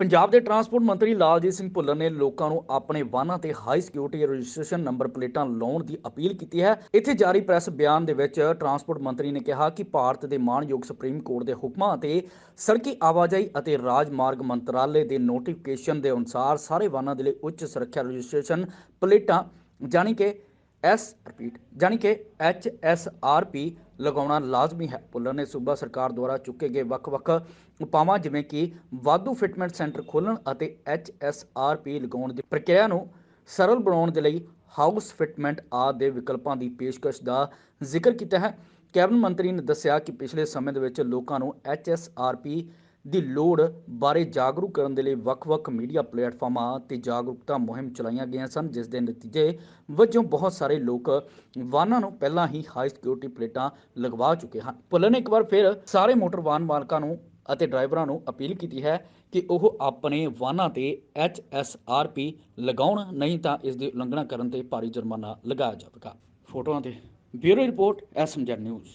ਪੰਜਾਬ ਦੇ ਟਰਾਂਸਪੋਰਟ ਮੰਤਰੀ ਲਾਲਜੀਤ ਸਿੰਘ ਭੁੱਲਰ ਨੇ ਲੋਕਾਂ ਨੂੰ ਆਪਣੇ ਵਾਹਨਾਂ ਤੇ ਹਾਈ ਸਿਕਿਉਰਿਟੀ ਰਜਿਸਟ੍ਰੇਸ਼ਨ ਨੰਬਰ ਪਲੇਟਾਂ ਲਾਉਣ ਦੀ ਅਪੀਲ ਕੀਤੀ ਹੈ। ਇੱਥੇ ਜਾਰੀ ਪ੍ਰੈਸ ਬਿਆਨ ਦੇ ਵਿੱਚ ਟਰਾਂਸਪੋਰਟ ਮੰਤਰੀ ਨੇ ਕਿਹਾ ਕਿ ਭਾਰਤ ਦੇ ਮਾਣਯੋਗ ਸੁਪਰੀਮ ਕੋਰਟ ਦੇ ਹੁਕਮਾਂ ਅਤੇ ਸੜਕੀ ਆਵਾਜਾਈ ਅਤੇ ਰਾਜਮਾਰਗ ਮੰਤਰਾਲੇ ਦੇ ਨੋਟੀਫਿਕੇਸ਼ਨ ਦੇ ਅਨੁਸਾਰ ਸਾਰੇ ਵਾਹਨਾਂ ਦੇ ਲਈ ਉੱਚ ਸੁਰੱਖਿਆ ਰਜਿਸਟ੍ਰੇਸ਼ਨ ਪਲੇਟਾਂ, ਜਾਣੀ ਕਿ ਐਸ ਰਿਪੀਟ, ਜਾਣੀ ਕਿ ਐਚ ਐਸ ਆਰ ਪੀ ਲਗਾਉਣਾ ਲਾਜ਼ਮੀ ਹੈ। ਭੁੱਲਰ ਨੇ ਸੂਬਾ ਸਰਕਾਰ ਦੁਆਰਾ ਚੁੱਕੇ ਗਏ ਵੱਖ-ਵੱਖ ਉਪਾਵਾਂ, ਜਿਵੇਂ ਕਿ ਵਾਧੂ ਫਿਟਮੈਂਟ ਸੈਂਟਰ ਖੋਲ੍ਹਣ ਅਤੇ ਐਚ ਐਸ ਆਰ ਪੀ ਲਗਾਉਣ ਦੀ ਪ੍ਰਕਿਰਿਆ ਨੂੰ ਸਰਲ ਬਣਾਉਣ ਦੇ ਲਈ ਹਾਊਸ ਫਿਟਮੈਂਟ ਆਦਿ ਦੇ ਵਿਕਲਪਾਂ ਦੀ ਪੇਸ਼ਕਸ਼ ਦਾ ਜ਼ਿਕਰ ਕੀਤਾ ਹੈ। ਕੈਬਨਿਟ ਮੰਤਰੀ ਨੇ ਦੱਸਿਆ ਕਿ ਪਿਛਲੇ ਸਮੇਂ ਦੇ ਵਿੱਚ ਲੋਕਾਂ ਨੂੰ ਐਚ ਐਸ ਆਰ ਪੀ ਦੀ ਲੋੜ ਬਾਰੇ ਜਾਗਰੂਕ ਕਰਨ ਦੇ ਲਈ ਵੱਖ-ਵੱਖ ਮੀਡੀਆ ਪਲੇਟਫਾਰਮਾਂ ਤੇ ਜਾਗਰੂਕਤਾ ਮੁਹਿੰਮ ਚਲਾਈਆਂ ਗਈਆਂ ਸਨ, ਜਿਸ ਦੇ ਨਤੀਜੇ ਵਜੋਂ ਬਹੁਤ ਸਾਰੇ ਲੋਕ ਵਾਹਨਾਂ ਨੂੰ ਪਹਿਲਾਂ ਹੀ ਹਾਈ ਸਿਕਿਉਰਿਟੀ ਪਲੇਟਾਂ ਲਗਵਾ ਚੁੱਕੇ ਹਨ। ਭੁੱਲਰ ਨੇ ਇੱਕ ਵਾਰ ਫਿਰ ਸਾਰੇ ਮੋਟਰ ਵਾਹਨ ਮਾਲਕਾਂ ਨੂੰ ਅਤੇ ਡਰਾਈਵਰਾਂ ਨੂੰ ਅਪੀਲ ਕੀਤੀ ਹੈ ਕਿ ਉਹ ਆਪਣੇ ਵਾਹਨਾਂ ਤੇ ਐਚ ਐਸ ਆਰ ਪੀ ਲਗਾਉਣ, ਨਹੀਂ ਤਾਂ ਇਸ ਦੀ ਉਲੰਘਣਾ ਕਰਨ ਤੇ ਭਾਰੀ ਜੁਰਮਾਨਾ ਲਗਾਇਆ ਜਾਵੇਗਾ। ਫੋਟੋਆਂ ਤੇ ਬਿਊਰੋ ਰਿਪੋਰਟ ਐਸਐਮਜੈਡ ਨਿਊਜ਼।